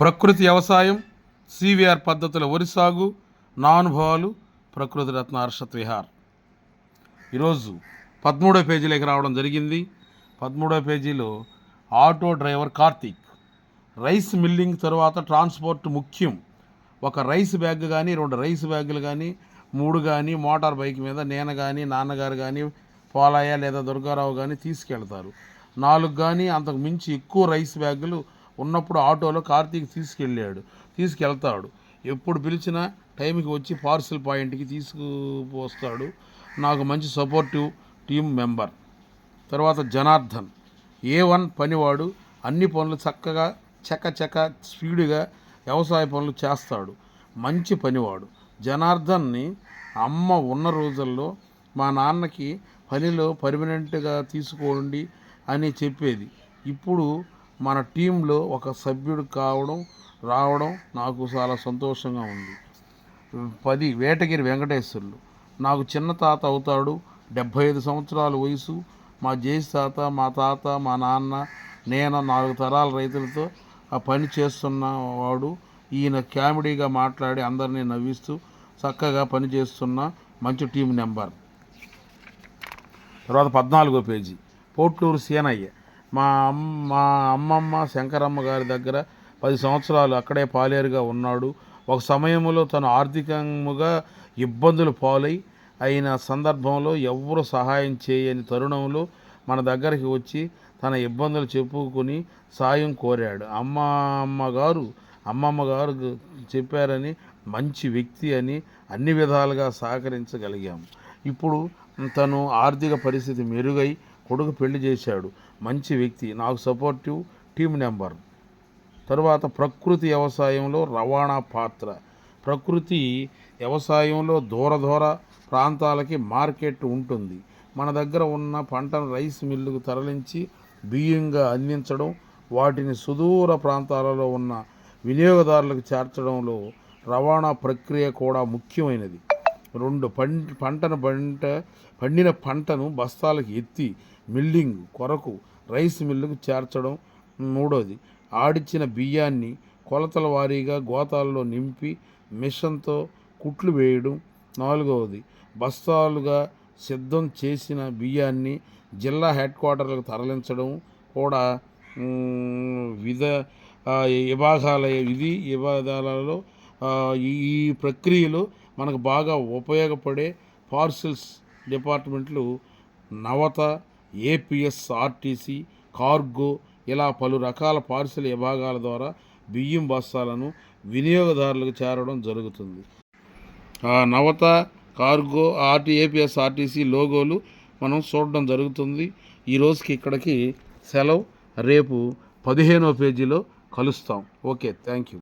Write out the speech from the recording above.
ప్రకృతి వ్యవసాయం సివిఆర్ పద్ధతుల వరి సాగు నా అనుభవాలు ప్రకృతి రత్న హర్షత్ విహార్. ఈరోజు పదమూడో పేజీలోకి రావడం జరిగింది. పదమూడో పేజీలో auto driver Karthik. Rice milling తర్వాత ట్రాన్స్పోర్ట్ ముఖ్యం. ఒక రైస్ బ్యాగ్ కానీ రెండు రైస్ బ్యాగులు కానీ మూడు కానీ మోటార్ బైక్ మీద నేను కానీ నాన్నగారు కానీ పోలాయ లేదా దుర్గారావు కానీ తీసుకెళ్తారు. నాలుగు కానీ అంతకు మించి ఎక్కువ రైస్ బ్యాగులు ఉన్నప్పుడు ఆటోలో కార్తీక్ తీసుకెళ్ళాడు తీసుకెళ్తాడు. ఎప్పుడు పిలిచినా టైంకి వచ్చి పార్సిల్ పాయింట్కి తీసుకుపోస్తాడు. నాకు మంచి సపోర్టివ్ టీం మెంబర్. తర్వాత జనార్దన్. ఏ వన్ పనివాడు అన్ని పనులు చక్కగా చక చక స్పీడ్గా వ్యవసాయ పనులు చేస్తాడు. మంచి పనివాడు. జనార్దన్ని అమ్మ ఉన్న రోజుల్లో మా నాన్నకి పనిలో పర్మనెంట్గా తీసుకోండి అని చెప్పేది. ఇప్పుడు మన టీంలో ఒక సభ్యుడు కావడం రావడం నాకు చాలా సంతోషంగా ఉంది. పది వేటగిరి వెంకటేశ్వర్లు. నాకు చిన్న తాత అవుతాడు డెబ్భై ఐదు సంవత్సరాల వయసు. మా జేసి తాత మా తాత మా నాన్న నేను నాలుగు తరాల రైతులతో ఆ పని చేస్తున్నవాడు ఈయన కామెడీగా మాట్లాడి అందరినీ నవ్విస్తూ చక్కగా పని చేస్తున్న మంచి టీం నెంబర్ తర్వాత పద్నాలుగో పేజీ. పోట్లూరు సీనయ్య. మా అమ్మ మా అమ్మమ్మ శంకరమ్మ గారి దగ్గర పది సంవత్సరాలు అక్కడే పాలేరుగా ఉన్నాడు. ఒక సమయంలో తను ఆర్థికంగా ఇబ్బందులు పాలై అయిన సందర్భంలో ఎవరు సహాయం చేయని తరుణంలో మన దగ్గరికి వచ్చి తన ఇబ్బందులు చెప్పుకొని సాయం కోరాడు. అమ్మ అమ్మగారు అమ్మమ్మ గారు చెప్పారని మంచి వ్యక్తి అని అన్ని విధాలుగా సహకరించగలిగాము. ఇప్పుడు తను ఆర్థిక పరిస్థితి మెరుగై కొడుకు పెళ్ళి చేశాడు. మంచి వ్యక్తి నాకు సపోర్టివ్ టీం నెంబర్ తరువాత ప్రకృతి వ్యవసాయంలో రవాణా పాత్ర. ప్రకృతి వ్యవసాయంలో దూర దూర ప్రాంతాలకి మార్కెట్ ఉంటుంది. మన దగ్గర ఉన్న పంటను రైస్ మిల్లుకు తరలించి బియ్యంగా అందించడం వాటిని సుదూర ప్రాంతాలలో ఉన్న వినియోగదారులకు చేర్చడంలో రవాణా ప్రక్రియ కూడా ముఖ్యమైనది. రెండు పం పంటను పంట పండిన పంటను బస్తాలకు ఎత్తి మిల్లింగ్ కొరకు రైస్ మిల్లుకు చేర్చడం మూడోది. ఆడిచ్చిన బియ్యాన్ని కొలతల వారీగా గోతాల్లో నింపి మిషన్తో కుట్లు వేయడం నాలుగవది. బస్తాలుగా సిద్ధం చేసిన బియ్యాన్ని జిల్లా హెడ్ క్వార్టర్లకు తరలించడం కూడా విధ విభాగాల విధి విభాగాలలో ఈ ప్రక్రియలో మనకు బాగా ఉపయోగపడే పార్సిల్స్ డిపార్ట్మెంట్లు నవత ఏపీఎస్ ఆర్టీసీ కార్గో ఇలా పలు రకాల పార్సిల్ విభాగాల ద్వారా బియ్యం బస్తాలను వినియోగదారులకు చేరడం జరుగుతుంది. ఆ Navata cargo RT APS RTC లోగోలు మనం చూడడం జరుగుతుంది. ఈ రోజుకి ఇక్కడికి సెలవు. రేపు పదిహేనో పేజీలో కలుస్తాం. Okay thank you.